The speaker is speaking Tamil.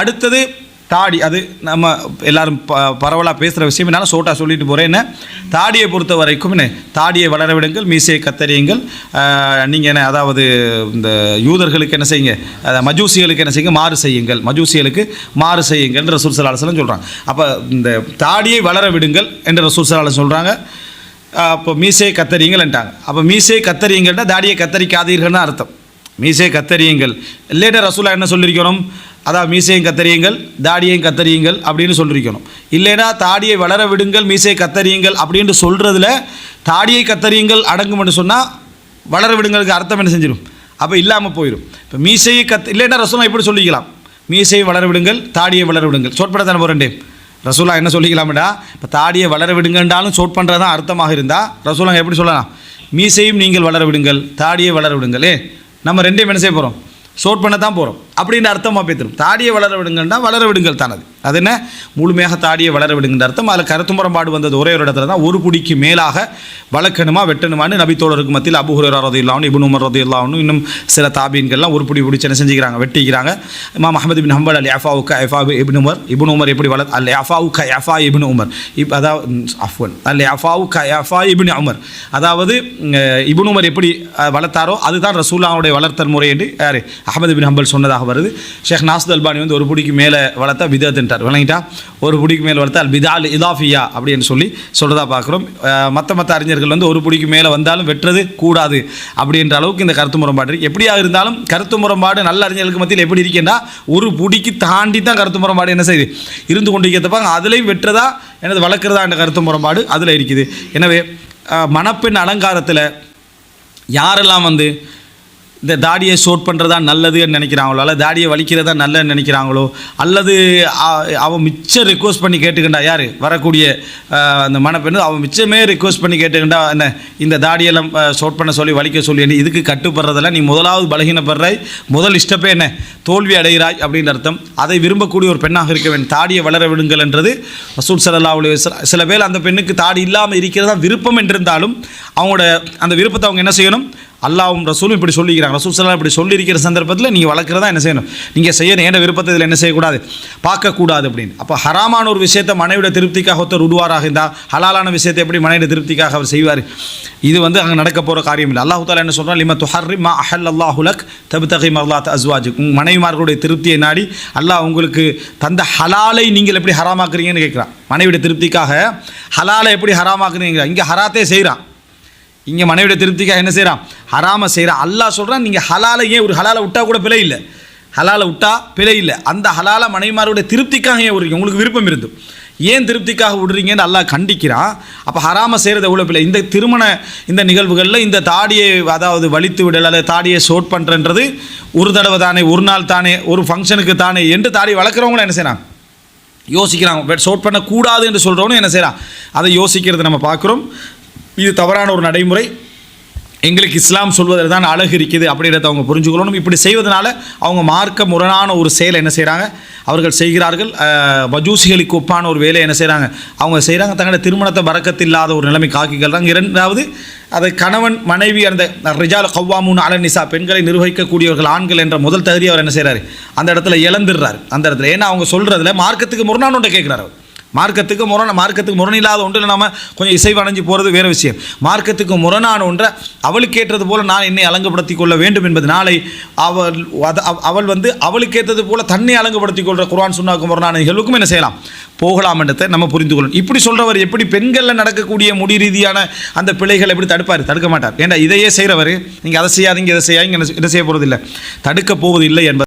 அடுத்தது தாடி அது நம்ம எல்லாரும் ப பரவலாக பேசுகிற விஷயம். என்னால் சோட்டா சொல்லிட்டு போகிறேன் என்ன? தாடியை பொறுத்த வரைக்கும் என்ன? தாடியை வளர விடுங்கள் மீசையை கத்தரியுங்கள் நீங்கள் என்ன அதாவது இந்த யூதர்களுக்கு என்ன செய்யுங்க? அதை மஜூசிகளுக்கு என்ன செய்யுங்க? மாறு செய்யுங்கள். மஜூசிகளுக்கு மாறு செய்யுங்கள் ரசூல் சலாஹலம் சொல்கிறாங்க அப்போ இந்த தாடியை வளர விடுங்கள் என்று ரசூல் சொல்கிறாங்க அப்போ மீசையை கத்தறியுங்கள்ன்ட்டாங்க அப்போ மீசையை கத்தறியுங்கள்னா தாடியை கத்தரிக்காதீர்கள்னு அர்த்தம். மீசையை கத்தரியுங்கள் லேட்டர் ரசூலா என்ன சொல்லியிருக்கிறோம்? அதான் மீசையும் கத்தரியுங்கள் தாடியையும் கத்தரியுங்கள் அப்படின்னு சொல்லியிருக்கணும் இல்லைன்னா தாடியை வளர விடுங்கள் மீசையை கத்தரியுங்கள் அப்படின்னு சொல்கிறதுல தாடியை கத்தரியுங்கள் அடங்கும்னு சொன்னால் வளர விடுங்களுக்கு அர்த்தம் என்ன செஞ்சிடும் அப்போ இல்லாமல் போயிடும் இப்போ மீசையை கத் இல்லைன்னா ரசோலா இப்படி சொல்லிக்கலாம். மீசையை வளர விடுங்கள் தாடியை வளர விடுங்கள். சோட்பட தானே போகிறேன் ரசூலா என்ன சொல்லிக்கலாம்டா? இப்போ தாடியை வளர விடுங்கன்றாலும் சோட் பண்ணுறது தான் அர்த்தமாக இருந்தால் ரசூலா எப்படி சொல்லலாம்? மீசையும் நீங்கள் வளர விடுங்கள் தாடியை வளர விடுங்கள். ஏ நம்ம ரெண்டையும் என்ன செய்ய போகிறோம் சோட் பண்ண தான் போகிறோம் அப்படின்னு அர்த்தமாக பேத்துரும் தாடியை வளர விடுங்கன்னா வளர விடுங்கள் தானது. அது என்ன? முழுமையாக தாடியை வளர விடுங்கிற அர்த்தம். அதில் கருத்துமுரம்பாடு வந்தது ஒரே ஒரு இடத்துல தான். ஒரு புடிக்கு மேலாக வளர்க்கணுமா வெட்டணுமான்னு நபித்தோழருக்கு மத்தியில் அபு ரதி இல்லாமல் இபுன் உமர் ரதி இல்லாமல் இன்னும் சில தாபீன்கள்லாம் ஒரு புடி பிடிச்சி என்ன செஞ்சுக்கிறாங்க? வெட்டிக்கிறாங்க. இமா அஹமது பின் ஹம்பல் அல் எஃபாவுக்கு எஃபா இபின் உமர். இபுன் உமர் எப்படி வளர் அல் யாஃபாவுக்கு எஃபா இபின் உமர். இப் அதாவது அஃப்வன். அல் யாஃபாவுக்கு எஃபா இபின் உமர். அதாவது இபுனுமர் உமர் எப்படி வளர்த்தாரோ அதுதான் ரசூலாவுடைய வளர்த்தல் முறை என்று யார்? அஹமது பின் ஹம்பல் சொன்னதாக வருது. ஷேக் நாசத் அல்பானி வந்து ஒரு பிடிக்கு மேலே வளர்த்தா விதத்துன்ட்டார் விளங்கிட்டா? ஒரு பிடிக்கு மேலே வளர்த்தால் பிதால் இதாஃபியா அப்படின்னு சொல்லி சொல்கிறதா பார்க்குறோம். மற்ற மற்ற அறிஞர்கள் வந்து ஒரு பிடிக்கு மேலே வந்தாலும் வெட்டுறது கூடாது அப்படின்ற அளவுக்கு இந்த கருத்து முரண்பாடு இருக்கு. எப்படியா இருந்தாலும் கருத்து முரண்பாடு நல்ல அறிஞர்களுக்கு மத்தியில் எப்படி இருக்கேன்னா ஒரு பிடிக்கு தாண்டி தான் கருத்து முரண்பாடு என்ன செய்யுது? இருந்து கொண்டிருக்கிறப்பாங்க அதுலேயும் வெட்டுறதா எனது வளர்க்குறதா என்ற கருத்து முரண்பாடு அதில் இருக்குது. எனவே மணப்பெண் அலங்காரத்தில் யாரெல்லாம் வந்து இந்த தாடியை ஷோட் பண்ணுறதா நல்லதுன்னு நினைக்கிறாங்களோ அல்லது தாடியை வலிக்கிறதா நல்லதுன்னு நினைக்கிறாங்களோ அல்லது அவன் மிச்சம் ரிக்வஸ்ட் பண்ணி கேட்டுக்கிண்டா யார்? வரக்கூடிய அந்த மணப்பெண்ணு அவன் மிச்சமே ரிக்வஸ்ட் பண்ணி கேட்டுக்கிண்டா என்ன? இந்த தாடியெல்லாம் ஷோட் பண்ண சொல்லி வலிக்க சொல்லி என்ன இதுக்கு கட்டுப்படுறதெல்லாம் நீ முதலாவது பலகீனப்படுறாய். முதல் இஷ்டப்பே என்ன? தோல்வி அடைகிறாய் அப்படின்னு அர்த்தம். அதை விரும்பக்கூடிய ஒரு பெண்ணாக இருக்க வேண்டும். தாடியை வளர விடுங்கள் என்றது வசூல் சலல்லா அலைஹி சில பேர் அந்த பெண்ணுக்கு தாடி இல்லாமல் இருக்கிறதா விருப்பம் என்றிருந்தாலும் அவங்களோட அந்த விருப்பத்தை அவங்க என்ன செய்யணும்? அல்லாவும் ரசூலும் இப்படி சொல்லிக்கிறாங்க. ரசூல் சலாம் இப்படி சொல்லியிருக்கிற சந்தர்ப்பத்தில் நீங்கள் வளர்க்குறதா என்ன செய்யணும்? நீங்கள் செய்யணும் ஏன விருப்பத்தை இதில் என்ன செய்யக்கூடாது? பார்க்கக்கூடாது அப்படின்னு. அப்போ ஹராமான ஒரு விஷயத்தை மனைவிட திருப்திக்காக ஒருத்தர் உருவாராக இருந்தால் ஹலாலான விஷயத்தை எப்படி மனைவிட திருப்திக்காக அவர் செய்வார்? இது வந்து அங்கே நடக்க போகிற காரியம் இல்லை அல்லாஹு தாலா என்ன சொல்கிறான் லிம துஹர்ரி மா அஹல் அல்லாஹுலக் தபுத்தகை மர்லாத் அஸ்வாஜ் உங்கள் மனைவிமார்களுடைய திருப்தியை நாடி அல்லாஹ் உங்களுக்கு தந்த ஹலாலை நீங்கள் எப்படி ஹராமாக்குறீங்கன்னு கேட்குறான். மனைவிட திருப்திக்காக ஹலாலை எப்படி ஹராமாக்குறீங்க இங்கே ஹராத்தே செய்கிறான் இங்கே மனைவிட திருப்திக்காக என்ன செய்கிறான் ஹராம செய்கிறான் அல்லாஹ் சொல்கிறான் நீங்கள் ஹலாலை ஏன் ஒரு ஹலாலை விட்டால் கூட பிழை இல்லை. ஹலாலை விட்டால் பிழை இல்லை. அந்த ஹலால மனைவிமாருடைய திருப்திக்காக ஏன் விடுறீங்க? உங்களுக்கு விருப்பம் இருந்தும். ஏன் திருப்திக்காக விடுறீங்கன்னு அல்லாஹ் கண்டிக்கிறான். அப்போ ஹராம செய்கிறது எவ்வளோ பிள்ளை இந்த திருமண இந்த நிகழ்வுகளில் இந்த தாடியை அதாவது வலித்து விடல் அல்லது தாடியை ஷோட் பண்ணுறன்றது ஒரு தடவை தானே ஒரு நாள் தானே ஒரு ஃபங்க்ஷனுக்கு தானே என்று தாடி வளர்க்குறவங்களும் என்ன செய்கிறாங்க யோசிக்கிறாங்க. ஷோட் பண்ணக்கூடாது என்று சொல்கிறவனும் என்ன செய்கிறான் அதை யோசிக்கிறது நம்ம பார்க்குறோம். இது தவறான ஒரு நடைமுறை. எங்களுக்கு இஸ்லாம் சொல்வதில் தான் அழகு இருக்குது அப்படின்றத அவங்க புரிஞ்சுக்கொள்ளணும். இப்படி செய்வதனால அவங்க மார்க்க முரணான ஒரு செயலை என்ன செய்கிறாங்க அவர்கள் செய்கிறார்கள் அஹ், மஜூசிகளுக்கு ஒப்பான ஒரு வேலையை என்ன செய்கிறாங்க அவங்க செய்கிறாங்க தங்களோட திருமணத்தை பறக்கத்தில்லாத ஒரு நிலைமை காக்கிக்கிறாங்க இரண்டாவது அதை கணவன் மனைவி அந்த ரிஜால் கவ்வாமுன் அலநிசா பெண்களை நிர்வகிக்கக்கூடியவர்கள் ஆண்கள் என்ற முதல் தகுதி அவர் என்ன செய்கிறாரு அந்த இடத்துல இழந்துடுறாரு. அந்த இடத்துல. ஏன்னா அவங்க சொல்கிறதுல மார்க்கத்துக்கு முரணான ஒன்றை கேட்குறாரு அவர். மார்க்கத்துக்கு முரண மார்க்கத்துக்கு முரணில்லாத ஒன்றில் நாம கொஞ்சம் இசைவடைஞ்சு போகிறது வேறு விஷயம். மார்க்கத்துக்கு முரணான ஒன்றை அவளுக்கேற்றது போல் நான் என்னை அலங்குபடுத்தி கொள்ள வேண்டும் என்பது நாளை அவள் அவ- அவள் வந்து அவளுக்கேற்றது போல் தன்னை அலங்குபடுத்தி கொள்கிற குரான் சுண்ணாக்கு முரணான நிகழ்வுக்கும் என்ன செய்யலாம்? போகலாம் என்றதை நம்ம புரிந்து கொள்ளணும். இப்படி சொல்கிறவர் எப்படி பெண்களில் நடக்கக்கூடிய முடி ரீதியான அந்த பிழைகளை எப்படி தடுப்பார்? தடுக்க மாட்டார். ஏன்னா இதையே செய்கிறவர் நீங்கள் அதை செய்யாதீங்க இதை செய்யாதீங்க என்ன செய்ய போகிறதில்லை தடுக்க போவதில்லை என்பது